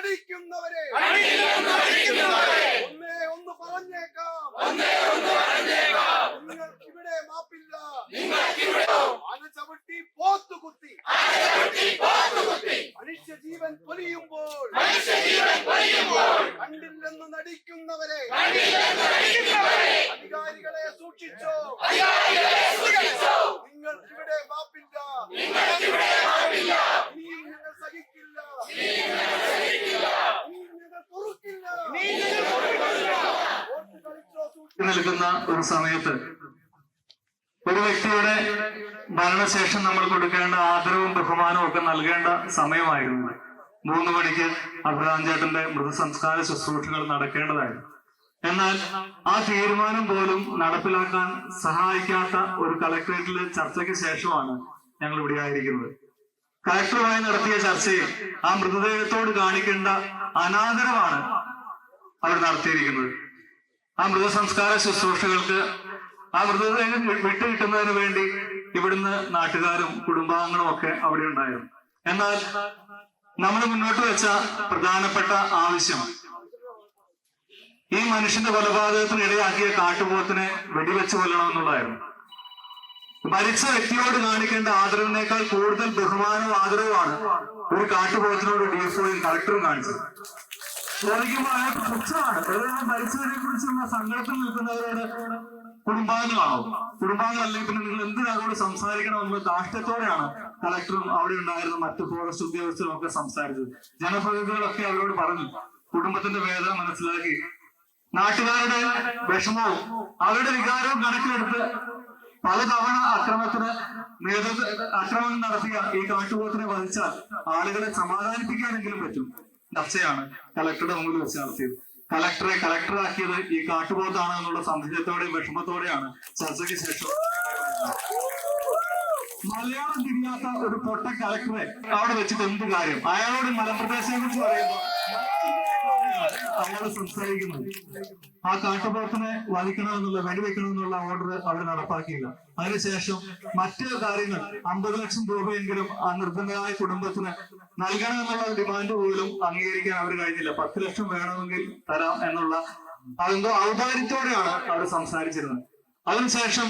അടിക്കുന്നവരെ. ഒന്നേ ഒന്ന് പറഞ്ഞേക്കാം. നിങ്ങൾക്ക് ഇവിടെ മാപ്പില്ല. നിൽക്കുന്ന ഒരു സമയത്ത് ഒരു വ്യക്തിയുടെ മരണശേഷം നമ്മൾ കൊടുക്കേണ്ട ആദരവും ബഹുമാനവും ഒക്കെ നൽകേണ്ട സമയമായിരുന്നു. മൂന്ന് മണിക്ക് അബ്രഹാം ചേട്ടന്റെ മൃതസംസ്കാര ശുശ്രൂഷകൾ നടക്കേണ്ടതായിരുന്നു. എന്നാൽ ആ തീരുമാനം പോലും നടപ്പിലാക്കാൻ സഹായിക്കാത്ത ഒരു കളക്ടറേറ്റിൽ ചർച്ചയ്ക്ക് ശേഷമാണ് ഞങ്ങൾ ഇവിടെ ആയിരിക്കുന്നത്. കളക്ടറുമായി നടത്തിയ ചർച്ചയിൽ ആ മൃതദേഹത്തോട് കാണിക്കേണ്ട അനാദരവാണ് അവർ നടത്തിയിരിക്കുന്നത്. ആ മൃതസംസ്കാര ശുശ്രൂഷകൾക്ക് ആ മൃതദേഹം വിട്ടു കിട്ടുന്നതിന് വേണ്ടി ഇവിടുന്ന് നാട്ടുകാരും കുടുംബാംഗങ്ങളും ഒക്കെ അവിടെ ഉണ്ടായിരുന്നു. എന്നാൽ നമ്മൾ മുന്നോട്ട് വെച്ച പ്രധാനപ്പെട്ട ആവശ്യം ഈ മനുഷ്യന്റെ കൊലപാതകത്തിന് ഇടയാക്കിയ കാട്ടുപോത്തിനെ വെടിവെച്ച് കൊല്ലണമെന്നുള്ളതായിരുന്നു മരിച്ച വ്യക്തിയോട് കാണിക്കേണ്ട ആദരവിനേക്കാൾ കൂടുതൽ ബഹുമാനവും ആദരവുമാണ് ഒരു കാട്ടുപോത്തിനോട് ഡിഎഫ്ഒയും കളക്ടറും കാണിച്ചത്. അയാൾക്ക് പുച്ഛമാണ് ഏതായാലും മരിച്ചവരെ കുറിച്ചുള്ള സങ്കടത്തിൽ നിൽക്കുന്നവരോട് കുടുംബാംഗങ്ങളാണോ? കുടുംബാംഗങ്ങളല്ലെങ്കിൽ പിന്നെ നിങ്ങൾ എന്തിനാ അതോട് സംസാരിക്കണം? എന്നുള്ള കാഷ്ടത്തോടെയാണ് കളക്ടറും അവിടെ ഉണ്ടായിരുന്ന മറ്റു ഫോറസ്റ്റ് ഉദ്യോഗസ്ഥരും ഒക്കെ സംസാരിച്ചത്. ജനപ്രതിനിധികളൊക്കെ അവരോട് പറഞ്ഞു കുടുംബത്തിന്റെ വേദന മനസ്സിലാക്കി. നാട്ടുകാരുടെ വിഷമവും അവരുടെ വികാരവും കണക്കിലെടുത്ത് പലതവണ അക്രമത്തിന് നേതൃത്വ അക്രമം നടത്തിയ ഈ കാട്ടുപോത്തിനെ വധിച്ചാൽ ആളുകളെ സമാധാനിപ്പിക്കാനെങ്കിലും പറ്റും. ചർച്ചയാണ്. കളക്ടറുടെ മുമ്പിൽ വെച്ച് നടത്തിയത്. കളക്ടറെ കളക്ടറാക്കിയത് ഈ കാട്ടുപോത്താണ് എന്നുള്ള സംശയത്തോടെയും വിഷമത്തോടെയാണ്. ചർച്ചയ്ക്ക് ശേഷം മലയാളം തിരിയാത്ത ഒരു പൊട്ട കളക്ടറെ അവിടെ വെച്ചിട്ട് എന്ത് കാര്യം? അയാളോട് മലപ്രദേശത്തെ കുറിച്ച് പറയുമ്പോൾ അയാൾ സംസാരിക്കുന്നത് ആ കാട്ടുപോത്തിനെ വധിക്കണമെന്നുള്ള വെടിവെക്കണമെന്നുള്ള ഓർഡർ അവർ നടപ്പാക്കിയില്ല. അതിനുശേഷം മറ്റു കാര്യങ്ങൾ അമ്പത് ലക്ഷം രൂപയെങ്കിലും ആ നിർബന്ധമായ കുടുംബത്തിന് നൽകണമെന്നുള്ള ഡിമാൻഡ് പോലും അംഗീകരിക്കാൻ അവർ കഴിഞ്ഞില്ല. പത്ത് ലക്ഷം വേണമെങ്കിൽ തരാം എന്നുള്ള അതെന്തോ ഔദാര്യത്തോടെയാണ് അവർ സംസാരിച്ചിരുന്നത്. അതിനുശേഷം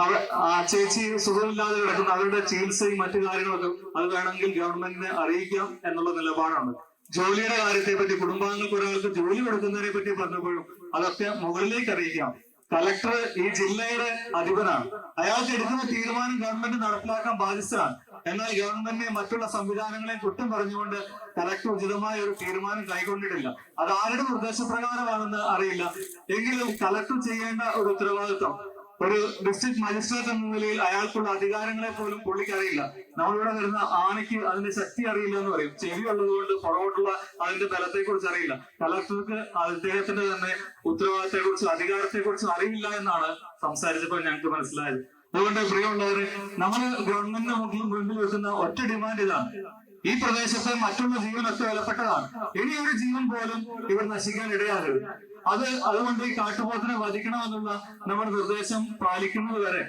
അവർ ആ ചേച്ചി സുഖമില്ലാതെ കിടക്കുന്ന. അവരുടെ ചികിത്സയും മറ്റു കാര്യങ്ങളൊക്കെ അത് വേണമെങ്കിൽ ഗവൺമെന്റിനെ അറിയിക്കാം എന്നുള്ള നിലപാടാണ്. ജോലിയുടെ കാര്യത്തെ പറ്റി കുടുംബാംഗങ്ങൾക്ക് ഒരാൾക്ക് ജോലി കൊടുക്കുന്നതിനെ പറ്റി പറഞ്ഞപ്പോഴും അതൊക്കെ മുകളിലേക്ക് അറിയിക്കാം. കലക്ടർ ഈ ജില്ലയുടെ അധിപനാണ്. അയാൾക്ക് എടുക്കുന്ന തീരുമാനം ഗവൺമെന്റ് നടപ്പിലാക്കാൻ ബാധ്യസ്ഥരാണ് എന്നാൽ ഗവൺമെന്റിനെ മറ്റുള്ള സംവിധാനങ്ങളെ കുറ്റം പറഞ്ഞുകൊണ്ട് കലക്ടർ ഉചിതമായ ഒരു തീരുമാനം കൈക്കൊണ്ടിട്ടില്ല. അത് ആരുടെ നിർദ്ദേശപ്രകാരമാണെന്ന് അറിയില്ല. എങ്കിലും കലക്ടർ ചെയ്യേണ്ട ഒരു ഉത്തരവാദിത്വം ഒരു ഡിസ്ട്രിക്ട് മജിസ്ട്രേറ്റ് എന്ന നിലയിൽ അയാൾക്കുള്ള അധികാരങ്ങളെ പോലും പുള്ളിക്ക് അറിയില്ല. നമ്മളിവിടെ വരുന്ന ആനയ്ക്ക് അതിന്റെ ശക്തി അറിയില്ല എന്ന് പറയും. ചെവി ഉള്ളതുകൊണ്ട് പുറകോട്ടുള്ള അതിന്റെ ബലത്തെ കുറിച്ച് അറിയില്ല. കലക്ടർക്ക് അദ്ദേഹത്തിന്റെ തന്നെ ഉത്തരവാദിത്തത്തെ കുറിച്ചും അധികാരത്തെ കുറിച്ചും അറിയില്ല എന്നാണ് സംസാരിച്ചപ്പോൾ ഞങ്ങൾക്ക് മനസ്സിലായത്. അതുകൊണ്ട് പ്രിയമുള്ളവരെ നമ്മൾ ഗവൺമെന്റിന് മുന്നിൽ മുൻപിൽ വെക്കുന്ന ഒറ്റ ഡിമാൻഡ് ഇതാണ്. ഈ പ്രദേശത്തെ മറ്റുള്ള ജീവനൊക്കെ വിലപ്പെട്ടതാണ്. ഇനി ഒരു ജീവൻ പോലും ഇവർ നശിക്കാൻ ഇടയാകരുത്. അത് അതുകൊണ്ട് ഈ കാട്ടുപോത്തിനെ വധിക്കണമെന്നുള്ള നമ്മുടെ നിർദ്ദേശം പാലിക്കുന്നത് വരെ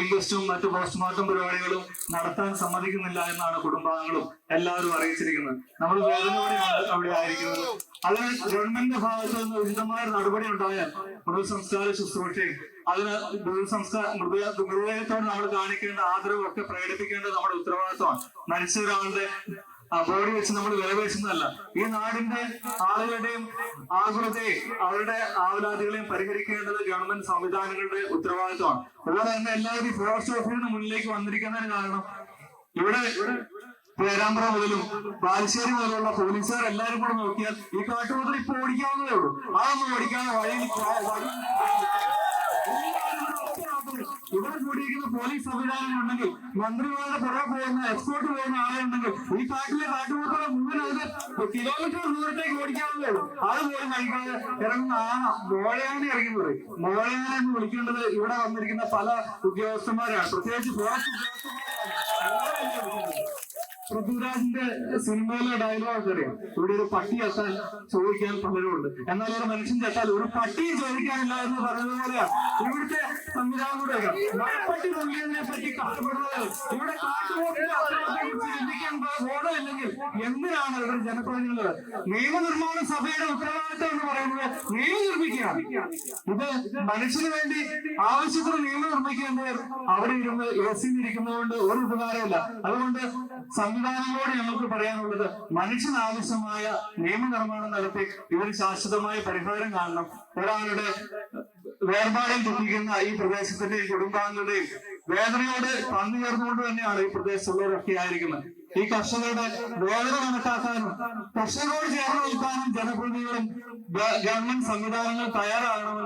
ഇൻക്വസ്റ്റും മറ്റു പോസ്റ്റ്മോർട്ടം പരിപാടികളും നടത്താൻ സമ്മതിക്കുന്നില്ല എന്നാണ് കുടുംബാംഗങ്ങളും എല്ലാവരും അറിയിച്ചിരിക്കുന്നത്. നമ്മൾ വേദനയോടെയാണ് അവിടെ ആയിരിക്കുന്നത്. അതിന് ഗവൺമെന്റിന്റെ ഭാഗത്ത് നിന്ന് ഉചിതമായ നടപടി ഉണ്ടായാൽ മൃതസംസ്കാര ശുശ്രൂഷയും അതിന് മൃതസംസ്കാര മൃത മൃതദേഹത്തോട് നമ്മൾ കാണിക്കേണ്ട ആദരവും ഒക്കെ പ്രകടിപ്പിക്കേണ്ടത് നമ്മുടെ ഉത്തരവാദിത്വമാണ്. മരിച്ച ഒരാളുടെ ആ ബോഡി വെച്ച് നമ്മൾ വിലപേശുന്നതല്ല. ഈ നാടിന്റെ ആളുകളുടെയും ആകുലതയും അവരുടെ ആവലാതികളെയും പരിഹരിക്കേണ്ടത് ഗവൺമെന്റ് സംവിധാനങ്ങളുടെ ഉത്തരവാദിത്വമാണ്. അതുപോലെ തന്നെ എല്ലാവരും ഫോറസ്റ്റ് ഓഫീസിന് മുന്നിലേക്ക് വന്നിരിക്കുന്നതിന് കാരണം? ഇവിടെ പേരാമ്പ്ര മുതലും ബാലുശ്ശേരി മുതലുള്ള പോലീസുകാർ എല്ലാവരും കൂടെ നോക്കിയാൽ ഈ കാട്ടുപോത്തിൽ ഇപ്പൊ ഓടിക്കാവുന്നതേ ഉള്ളൂ. അതൊന്നും ഓടിക്കാതെ വഴി പോലീസ് സംവിധാനം ഉണ്ടെങ്കിൽ മന്ത്രിമാരുടെ പുറകെ പോകുന്ന എക്സ്പോർട്ട് പോകുന്ന ആളുണ്ടെങ്കിൽ ഈ കാട്ടിലെ കാട്ടുപോത്തുകളെ മുഴുവൻ അത് കിലോമീറ്റർ ദൂരത്തേക്ക് ഓടിക്കാവുന്നേ അത് പോലും കഴിക്കാതെ ഇറങ്ങുന്ന ആന മോളയാനെ ഇറങ്ങുന്നത് മോളയാന എന്ന് വിളിക്കേണ്ടത് ഇവിടെ വന്നിരിക്കുന്ന പല ഉദ്യോഗസ്ഥന്മാരാണ്. പ്രത്യേകിച്ച് ഫോറസ്റ്റ് ഉദ്യോഗസ്ഥന്മാരാണ്. പൃഥ്വിരാജിന്റെ സിനിമയിലെ ഡയലോഗ് അറിയാം? ഇവിടെ ഒരു പട്ടി എത്താൻ ചോദിക്കാൻ പലരുമുണ്ട്. എന്നാൽ ഒരു മനുഷ്യൻ ചേട്ടാൽ ഒരു പട്ടി ചോദിക്കാനില്ല എന്ന് പറഞ്ഞതുപോലെയാണ് പോലെയാണ് ഇവിടുത്തെ സംവിധാനം കൂടെ മരപ്പട്ടി തുല്യതിനെ പറ്റി കഷ്ടപ്പെടുന്നത് ഇവിടെ ചിന്തിക്കാൻ ബോധമില്ലെങ്കിൽ എന്തിനാണ് ഇവർ ജനപ്രതിനിധികൾ നിയമനിർമ്മാണ സഭയുടെ ഉത്തരവാദിത്തം എന്ന് പറയുന്നത് നിയമം നിർമ്മിക്കുക ഇത് മനുഷ്യന് വേണ്ടി ആവശ്യത്തിന് നിയമം നിർമ്മിക്കേണ്ടവർ അവിടെ ഇരുന്ന് എ സി ഇരിക്കുന്നതുകൊണ്ട് ഒരു ഉപകാരമില്ല അതുകൊണ്ട് സംവിധാനങ്ങളോട് ഞങ്ങൾക്ക് പറയാനുള്ളത് മനുഷ്യന് ആവശ്യമായ നിയമനിർമ്മാണം നടത്തി ഇവർ ശാശ്വതമായ പരിഹാരം കാണണം. ഒരാളുടെ വേർപാടിൽ ദുഃഖിക്കുന്ന ഈ പ്രദേശത്തിന്റെയും കുടുംബാംഗങ്ങളുടെയും വേദനയോട് പങ്കുചേർന്നുകൊണ്ട് തന്നെയാണ് ഈ പ്രദേശത്തുള്ളവരൊക്കെ ആയിരിക്കുന്നത്. ഈ കർഷകരുടെ വേദന കണക്കാക്കാനും കർഷകരോട് ചേർന്ന് നിൽക്കാനും ജനപ്രതിനിധികളും ഗവൺമെന്റ് സംവിധാനങ്ങൾ തയ്യാറാകണമെന്ന്